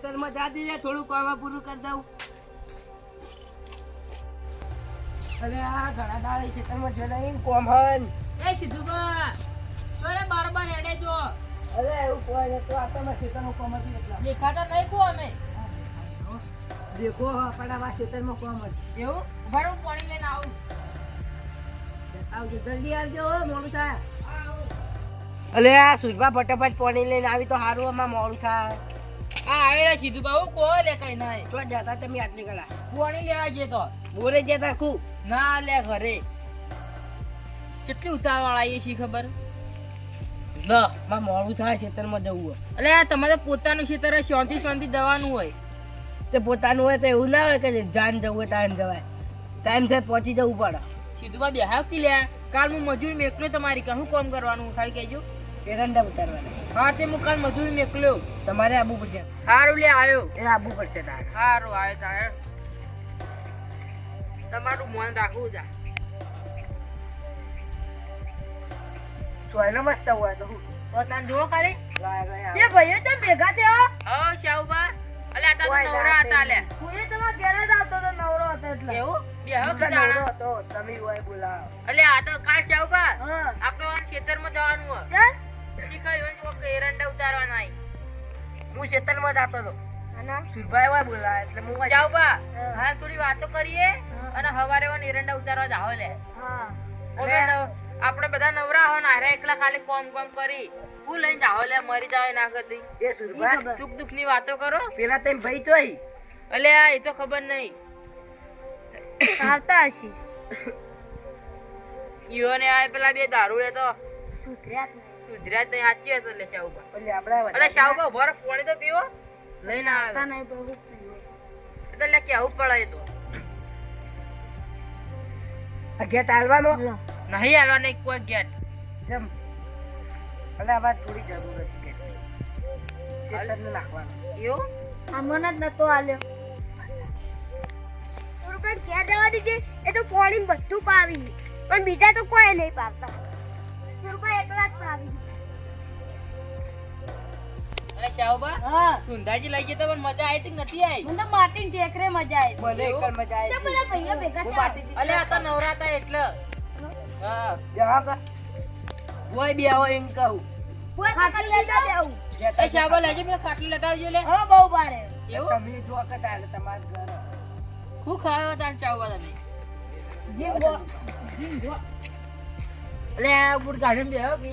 ખેતરમાં જા દીજે થોડું કામ પૂરું કરી દઉં. અરે આ ઘણા દાડે ખેતરમાં જો નહીં કોમન એ સિદ્ધુબા ચોરે બારોબાર હેડે જો. અરે એવું કોઈ તો આપણા ખેતરમાં કોમ હતી એટલા. દેખાતા નહીં કો અમે. દેખો આપણા આ ખેતરમાં કોમ હતી. એવું? ભરું પાણી લઈને આવું. આવજો જલ્દી આવજો મોડું થાય. અલે આ સુરભા ફટાફટ પાણી લઈને આવી તો સારું આમાં મોડું થાય. આ આવેલા સિદ્ધુબા બાબુ કો લે કઈ નહીં. તો જતા તમે આટલી કલા કોણી લેવા જે તો? બોલે જતા ખૂબ. ના લે ઘરે. કેટલી ઉતાવળ આવી છે ખબર? ન માં મોડું થાય ખેતરમાં જવું અલે તમારે પોતાનું ખેતર શાંતિ શાંતિ જવાનું હોય. તે પોતાનું હોય તો એવું ના હોય કે જાન જવું હોય ટાઈમ જવાય. ટાઈમ થાય પહોંચી જવું પડે. સિદ્ધુબા બેહાવ કી લે. કાલ હું મજૂર મેકલો તમારી કાં શું કામ કરવાનું ખાલી કહેજો. એરંડા ઉતારવાના. હા તે મુકાન મજૂરી મેકલ્યો. તમારે આબુ પડશે સારું લે આવ્યો એ આબુ પડશે તારે. સારું આવે તારે તમારું મન રાખવું જા. સોયનો મસ્ત હોય તો તો તાન જુઓ ખાલી. લાય લાય એ ભાઈઓ તમે ભેગા થયા હા? શાહુબા. અલે આ તો નવરા હતા લે. હું તમારા ઘેર જ આવતો હતો નવરો હતો એટલે. એવું? બેહો આવવું કે હતો તમે હોય બોલાવો. અલે આ તો કાલ શાહુબા? હા. આપણે ખેતરમાં જવાનું હોય. એરંડા ઉતારવાના આઈ હું શેતલમાં જતો હતો. સુરભાઈ હોય બોલાવે એટલે હું હોય. શાહુબા હાલ થોડી વાતો કરીએ અને હવારે વાન એરંડા ઉતારવા જાવ લે. આપણે બધા નવરા હો ને એકલા ખાલી કોમ કોમ કરી. હું લઈને જાવ લે મરી જાવ ના કરતી એ સુરભાઈ દુખ દુખની વાતો કરો. પેલા તેમ ભાઈ ચોઈ અલે આ એ તો ખબર નહીં. આવતા હશે. ઈઓ ને આ પેલા બે દારૂ તો સુધર્યા જ ની સાચી હશે એટલે શાહુબા એટલે શાહુબા ઊભો પાણી તો પીવો. લઈને આવતા આવે. નહીં તો એટલે કેવું પડે તો. ગેટ હાલવાનો? નહીં હાલવા એક કોઈ ગેટ. જમ. એટલે આ વાત થોડી જરૂર હતી કે ખેતરને નાખવાનું. એવું? આ મને જ નતો આલ્યો. ક્યાં જવા દીધી એ તો પાણી બધું પાવી પણ બીજા તો કોઈ નહીં પાવતા સુરકટ એકલા જ પાવી અલે શાહુબા હા. સુંધાજી લઈ ગયા પણ મજા આવી કે નથી આવી? મને માટીન ટેકરે મજા આવી મને એકલ મજા આવી બધા ભાઈઓ ભેગા હું અલે આ તો નવરાતા એટલે. હા. જવા કા બે હોય એમ કહું. કોઈ ખાતર લેતા જાવું ગેટ એ શાહુબા લેજે પેલા ખાટલી લેતા લે. હળો બહુ ભારે. એવું? તમે જો તમારા ઘર. હું ખાયો તાન તમે? જીમ ગો અલે ઉપર ગાડીમાં બેહો કે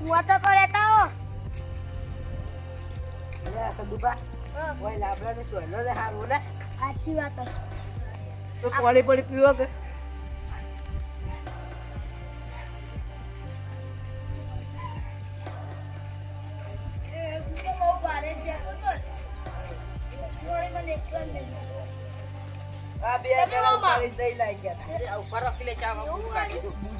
હું તો તો લેતા હો અરે આ સદુબા હોય લાબડા ને સોયલો ને હારું ને સાચી વાત છે તો પાણી પાણી પીવો કે?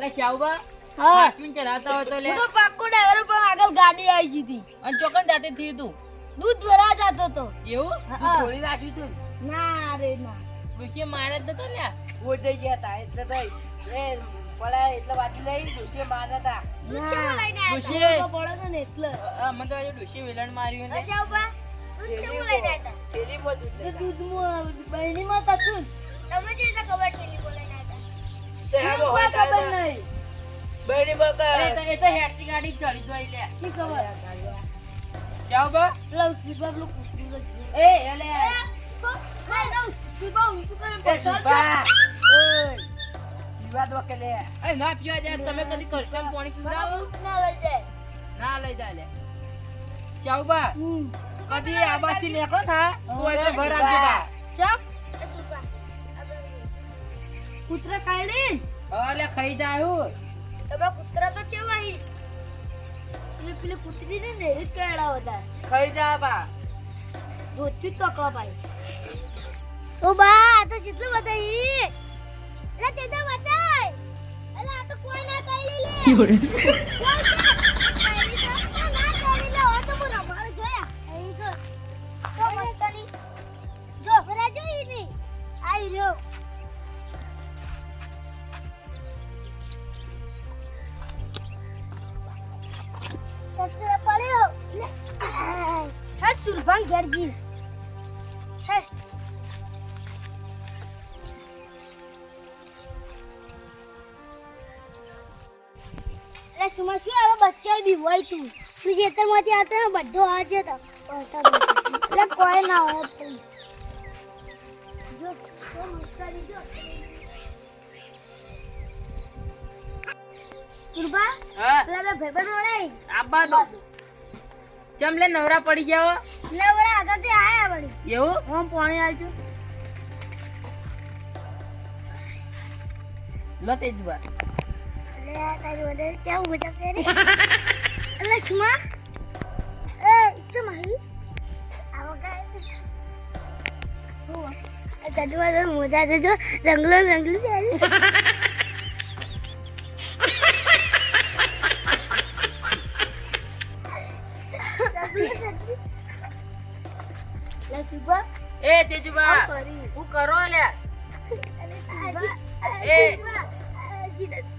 ભાઈ, શાહુબા હા. ચલાવતા હોય તો લે. હું તો પાક્કો ડ્રાઈવર પણ આગળ ગાડી આવી ગઈ હતી. અને ચોકન જાતે થયું તું. દૂધ ભરા જતો તો એવું? થોડી નાખ્યું તું ના? રે ના. ડુસીએ મારે જ નતો લે ઓજાઈ ગયા તા એટલે તો એ પડ્યા એટલે લઈ તા. લઈને પડે ને એટલે. આ મને તો આજે ડુસીએ વેલણ માર્યું ને. લેતા. દૂધમાં બહેણીમાં તતું તમે જે. ખબર ઠેલી ખબર નહીં? બહેરીમાં કા- એ તો એ તો હેડની ગાડી ચડી જોઈ લે. શી ખબર? ના, કરે ઓય, પીવા દો એ ના પીવા જાય તમે કદી કરશન પાણી પીવડાવો ના લઈ જાય ના લઈ જાય લે. શાહુબા હમ. કદી આ બાજથી નીકળો થા. તો ભર બા. ચપ કૂતરા કાઢી? અલે ખાઈ જાય તમે કૂતરા તો કેવા હી? એટલે પેલી કૂતરી ને ને એ જ કેળા વધારે. ખાઈ જા બા. ધોતી તકલા ભાઈ. ઓ બા આ તો કેટલું બતાઈ એટલે તે તો બતાય એટલે આ તો કોઈ ના કહી લે શું આવે બચ્ચા બી હોય તું? તું ખેતરમાંથી આવતો ને બધો આ છે તો એટલે કોઈ ના હોય જો મસ્કરી જો સુરભા પેલા બે ભાઈબંધ મળે આબા દો. ચમ લે નવરા પડી ગયા? નવરા હતા તે આયા વળી. એવું? હું પાણી આલજો લો તેજબા અરે આ તારી વડે કેવું મજા કરે અલે સુમા એ ઈચ્છો આવો કાય હું તડવા મોજા જો રંગલો રંગલો છે એ. તેજબા હું કરો લે એ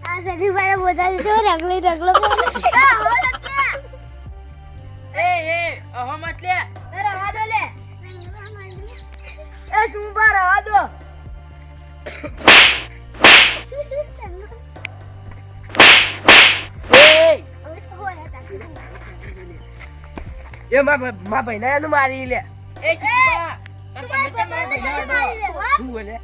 આ સડી મારા મોજા જો રંગલી રંગલો એ એ મત લે. રવા દો લે. એ સુંબા રવા દો. એ એ મા મા ભાઈના એનું મારી લે. એ શિવા? શું બોલે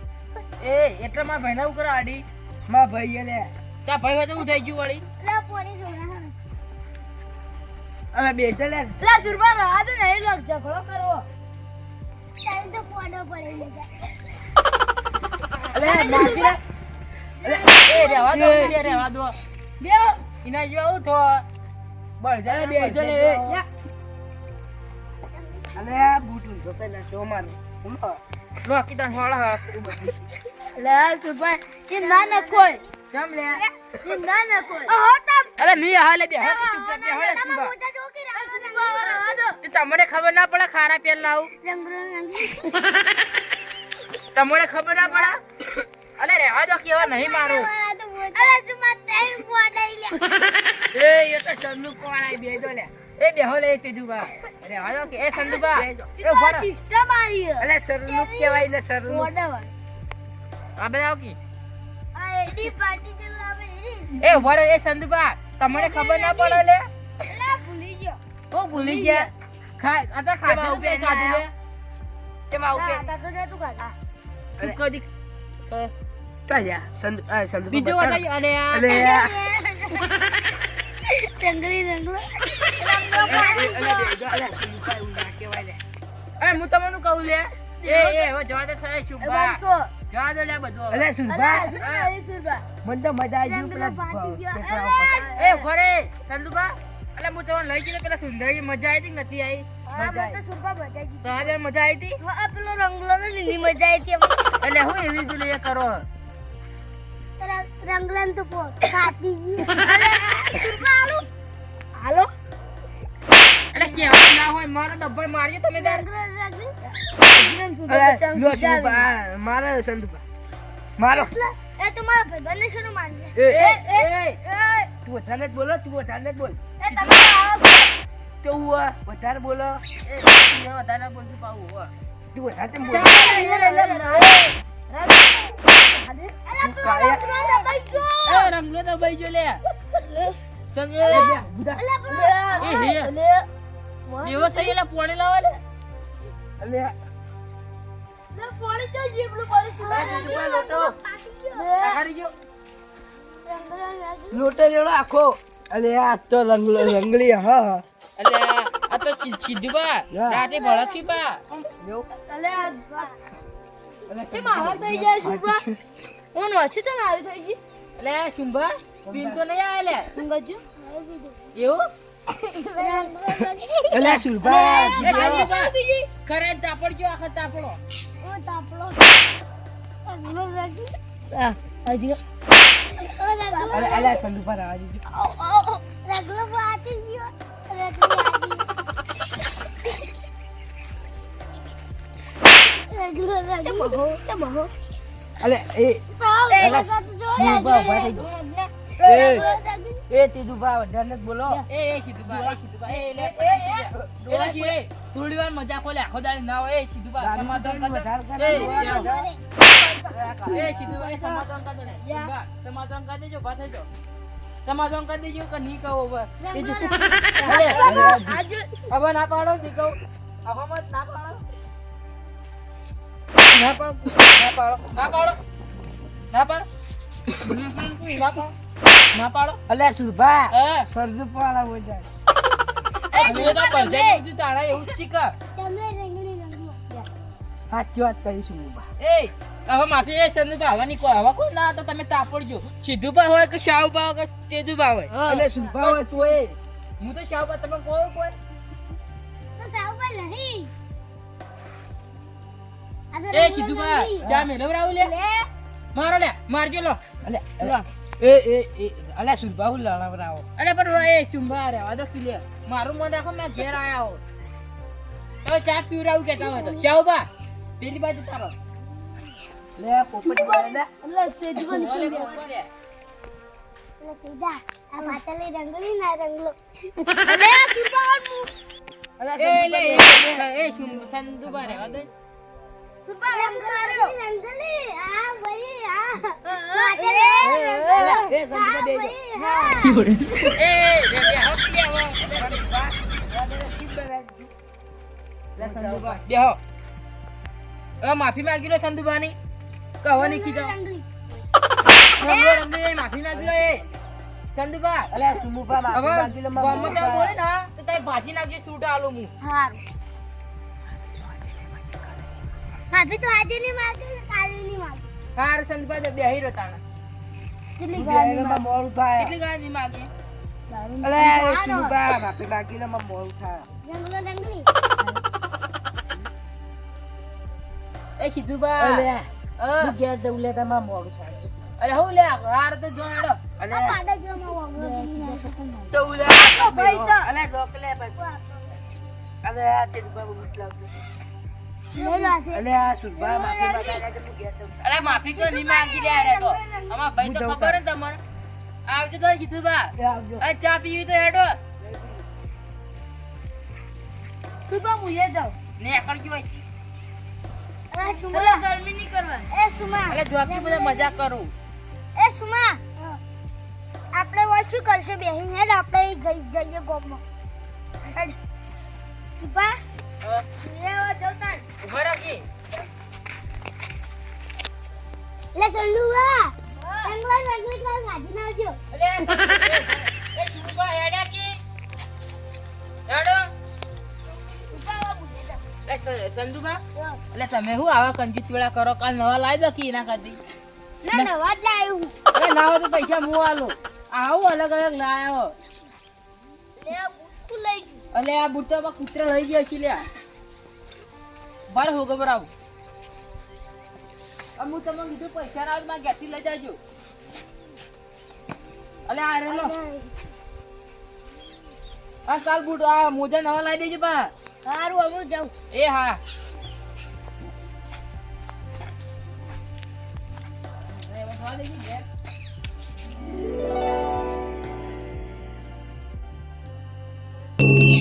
એ એટલે મારા ભાઈના ઉપર આડી. મા ભાઈ લે. ત્યાં ભાઈ હોય તો હું થઈ ગયું વળી. અરે બે ચાલ લે. લા દુર્બા રવા દો નહીં લગ ઝઘડો કરવો. ટાઈમ તો પોડો પડે અલે નાખી લે. એ રેવા દો એ. રેવા દો. બે. ઇના જેવા હું થો. બળ જાય બે ચાલ લે. અને આ બૂટ લીધો પેલા શો મારે? લો. કીધા હોળા લે સુભાઈ એ ના ના કોઈ કેમ લે? ના ના કોઈ. હો તમ અરે ની હાલે બે હા ચૂપ બે હાલે તમે મોજા જો કે રવા રવા દો તે તમને ખબર ના પડે ખારા પેલ લાવું રંગરો તમને ખબર ના પડે? અલે રેવા દો કેવા નહીં મારું. અરે મત પોડાઈ લે એ એ તો સન્નુ કોણ આઈ લે. એ બેહો લે તેજુબા રહેવા દો કે એ સંદુબા એ સિસ્ટમ આવી અલે સરનું કહેવાય ને સરનું આ બધા આવો કી? એ ઊભા રહો, એ સંદુબા તમને ખબર ના પડે લે ભૂલી ગયો ઓ ભૂલી ગયા ખા આ તો ખાધું બે ખાધું લે એમાં આ ઉપર તા તો નતું ખાતા તું કદી કાયા સંદ સંદુ બીજું બતાવી અલે આ અલે આ રંગલી રંગલો અલે બે જો અલે સંદુ કાઈ ઉડા કહેવાય લે એ હું તમને કહું લે એ એ હવે જવા દે થાય શુભા જવા દે લે બધું અલે સુરભા. અરે સુરબા મને તો મજા આવી ગઈ પેલા. એ ઊભા રે અલે હું તમને લઈ ગયો પેલા સુંદરી મજા આવી હતી નથી આવી? મજા આવી હતી? પેલો રંગલો લીલી મજા આવી હતી. એટલે હું એવી કરો? રંગલાન તો ગયું હાલો? એટલે કેવા ના હોય મારો ડબ્બલ માર્યો તમે તાર મારો એ મારો એ તમારા ભાઈબંધને શું માનજે એ એ એ તું વધારે જ બોલો તું વધારે જ બોલ એ તમે આવા તો હું વધારે બોલો એ તું વધારે બોલતું પાવું હો તું વધારે તેમ બોલો તો લે સંગે એ હે એવો થઈ એટલે પોણી લાવે લે અલે. હારી જો લોટો લેડો આખો. અલે આ તો રંગલો રંગલી હા અલે આ તો સીધું બા. રાતે ભડકી બા. અલે શુંભા પીન તો નહીં આવે લે એવું? અલ્યા સુરભા ખરે આખો તાપડો. આ, હજી અલે અલ્યા સંદુભા રાવા દીધી અલે એ એ તીધું ભા વધારે બોલો. એ એ સીધુભા એ સીધુભા. એ લે પેલા જી એ થોડી વાર મજા કોલે આખો દાડી ના હોય. એ સીધુભા સમાધાન કર એ, તો એ સીધુભા એ સમાધાન કર દે સમાધાન કરી દેજો બા થઈ સમાધાન કરી દેજો કે નહીં કહો હવે. એ જો અલે, હવે ના પાડો નહીં કહું. હવે મત ના પાડો. ના પાડો ના પાડો. ના પાડો. ના પાડો. ના પાડો. ના પાડો. અલ્યા સુરભા સરજુ પાડા બોલ અમે તો ભરજાઈ દીધું તારા એવું જ શીખા સાચી વાત કરીશું એ હવે માફી એ સંદુ ભાવાની કોઈ હવે કોઈ ના તો તમે તાપડજો. સીધું ભાવ હોય કે શાહુ ભાવ કે તેજુ ભાવ હોય? અલે સુરભા હોય તું એ. હું તો શાહુ ભાવ તમે કહો કોઈ એ સીધું ભાવ જા મેલવરાવું લે. મારો લે મારજો લો. અલે એ એ એ. અલ્યા સુરભા હું લડાવરાવો અરે પણ એ સુંભા રહેવા દો લે મારું મન રાખો મેં ઘેર આયા હો તો ચા પીવરાવું કેતા હોય તો. શાવબા પેલી બાજુ તારો લે પોપટ બોલે ઓલે પોપટ લે. એ લે એ એ સું- સંદુ ભાવ રહેવા દે એ લે એ એ સંદુબા રે હો માફી માંગી લો સંદુભાની કહો નહીં કીધો માફી માંગી લો એ સંદુભા અલ્યા સુમુભા માફી માંગી લે ત્યાં બોલે ને તો તારી ભાજી નાખજે સૂટ આલો હું માફી તો આજે નહીં માગે કાલે નહીં માગે હાર સંદુભા તો બેહી રહ્યો તાણે. કેટલી મોડું થાય. કેટલી ગાય નહીં માગી અલ્યા સુમુભા માફી માંગી લે માં મોડું થાય. જંગલો જંગલી એ સીધુભા અલ્યા અ, તું ઘેર જવું લે તમાર મોડું થાય. અરે હું લે હાર તો જોડો અલે પાડા જો માં તો લે. પૈસા. અલ્યા રોકલે પછી આ તે બાબુ મુટલાવજો લઈ લો આજે. માફી માંગી લે તું ઘેર અરે માફી તો નહીં માંગી લે રે તો અમાર ભાઈ તો ખબર ને તમને. આવજો તો સીધુભા લે આવજો. આ ચા પીવી તો હેડો. સુભા મુયે જાઉં. ને એકડજો અહીંથી. અરે સુમા. ગરમી નહીં કરવા એ સુમા. અરે જોકી બધા મજા કરું. એ સુમા. આપણે વાત શું કરશે? બેહીન હેડ આપણે જઈએ ગોમમાં. હેડ. સુભા. જતા ઊભા રાખી લે સલ્લુવા સંગલા મજબૂત ક્લાસ ગાડી ના આવજો. અલે એ એ હેડા કી. હેડો. એટલે તમે શું આવા કંજૂસ વેળા કરો? કાલ નવા લાવી દો કે એના કરતી. ના નવા જ લાવ્યું અરે ના તો પૈસા હું આલો. આવું અલગ અલગ લાવ્યો લે અલે આ બુટ્ટામાં કૂતરા લઈ ગયા છે લ્યા. બાર હો આ હું તમને કીધું પૈસા ના માં તો મારા ઘેરથી લઈ જાજો. અલે આ રેલો આ કાલ બુટ આ મોજા નવા લાવી દેજો બા. સારું અમે જાઉં. એ હા. એ ઘેર.